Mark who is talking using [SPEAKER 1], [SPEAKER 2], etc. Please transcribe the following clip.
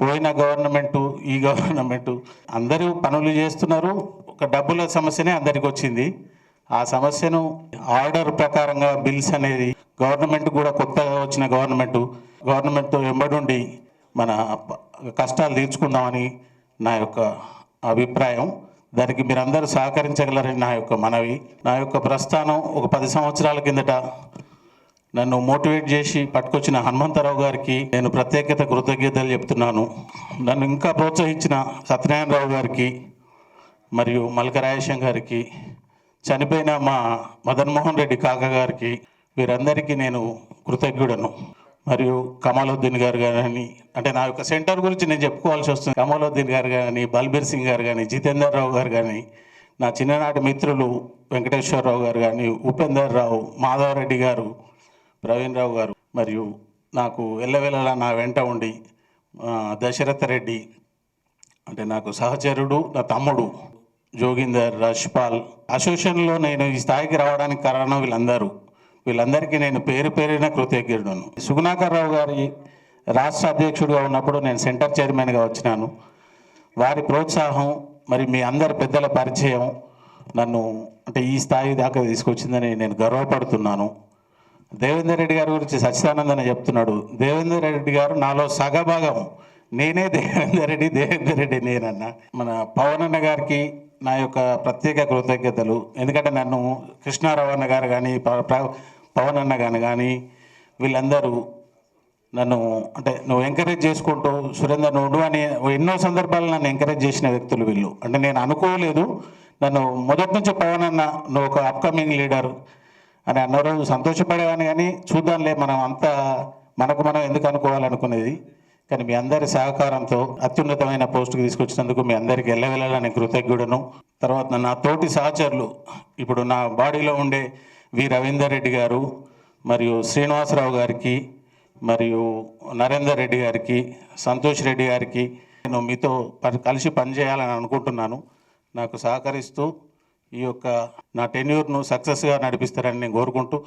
[SPEAKER 1] పోయిన గవర్నమెంటు ఈ గవర్నమెంటు అందరూ పనులు చేస్తున్నారు. ఒక డబ్బుల సమస్యనే అందరికి వచ్చింది. ఆ సమస్యను ఆర్డర్ ప్రకారంగా బిల్స్ అనేది గవర్నమెంట్ కూడా కొత్తగా వచ్చిన గవర్నమెంట్ గవర్నమెంట్ వెంబడుండి మన కష్టాలు తీర్చుకుందామని నా యొక్క అభిప్రాయం. దానికి మీరందరూ సహకరించగలరని నా యొక్క మనవి. నా యొక్క ప్రస్థానం ఒక పది సంవత్సరాల కిందట నన్ను మోటివేట్ చేసి పట్టుకొచ్చిన హనుమంతరావు గారికి నేను ప్రత్యేకత కృతజ్ఞతలు చెప్తున్నాను. నన్ను ఇంకా ప్రోత్సహించిన సత్యనారాయణరావు గారికి మరియు మల్కరాయేశం గారికి చనిపోయిన మా మదన్మోహన్ రెడ్డి కాక గారికి వీరందరికీ నేను కృతజ్ఞుడను. మరియు కమాలుద్దీన్ గారు కానీ అంటే నా యొక్క సెంటర్ గురించి నేను చెప్పుకోవాల్సి వస్తుంది. కమాలుద్దీన్ గారు కానీ బల్బీర్ సింగ్ గారు కానీ జితేందర్ రావు గారు కానీ నా చిన్ననాటి మిత్రులు వెంకటేశ్వరరావు గారు కానీ ఉపేందర్ రావు మాధవరెడ్డి గారు ప్రవీణ్ రావు గారు మరియు నాకు ఎల్లవెల్లలా నా వెంట ఉండి దశరథ రెడ్డి అంటే నాకు సహచరుడు నా తమ్ముడు జోగిందర్ రష్పాల్ అసోసియేషన్లో నేను ఈ స్థాయికి రావడానికి కారణం వీళ్ళందరూ. వీళ్ళందరికీ నేను పేరు పేరిన కృతజ్ఞుడును. సుగుణాకర్ రావు గారి రాష్ట్ర అధ్యక్షుడిగా ఉన్నప్పుడు నేను సెంటర్ చైర్మన్గా వచ్చినాను. వారి ప్రోత్సాహం మరి మీ అందరి పెద్దల పరిచయం నన్ను అంటే ఈ స్థాయి దాకా తీసుకొచ్చిందని నేను గర్వపడుతున్నాను. దేవేందర్ రెడ్డి గారి గురించి సచ్చిదానందన చెప్తున్నాడు. దేవేందర్ రెడ్డి గారు నాలో సగభాగం. నేనే దేవేందర్ రెడ్డి దేవేందర్ రెడ్డి నేనన్నా. మన పవన్ అన్న గారికి నా యొక్క ప్రత్యేక కృతజ్ఞతలు. ఎందుకంటే నన్ను కృష్ణారావు అన్న గారు కానీ ప- పవన్ అన్న గారు కానీ వీళ్ళందరూ నన్ను అంటే నువ్వు ఎంకరేజ్ చేసుకుంటూ సురేందర్ నువ్వు అని ఎన్నో సందర్భాలు నన్ను ఎంకరేజ్ చేసిన వ్యక్తులు వీళ్ళు. అంటే నేను అనుకోలేదు. నన్ను మొదటి నుంచి పవన్ అన్న నువ్వు ఒక అప్కమింగ్ లీడర్ అని అన్నారు సంతోషపడేవాని కానీ చూద్దాంలే మనం అంతా మనకు మనం ఎందుకు అనుకోవాలనుకునేది. కానీ మీ అందరి సహకారంతో అత్యున్నతమైన పోస్టుకు తీసుకొచ్చినందుకు మీ అందరికీ వెళ్ళవెళ్ళాలని కృతజ్ఞుడను. తర్వాత నా తోటి సహచరులు ఇప్పుడు నా బాడీలో ఉండే వి రవీందర్ రెడ్డి గారు మరియు శ్రీనివాసరావు గారికి మరియు నరేందర్ రెడ్డి గారికి సంతోష్ రెడ్డి గారికి నేను మీతో పని- కలిసి పనిచేయాలని అనుకుంటున్నాను. నాకు సహకరిస్తూ ఈ యొక్క నా టెన్యూర్ను సక్సెస్గా నడిపిస్తారని నేను కోరుకుంటూ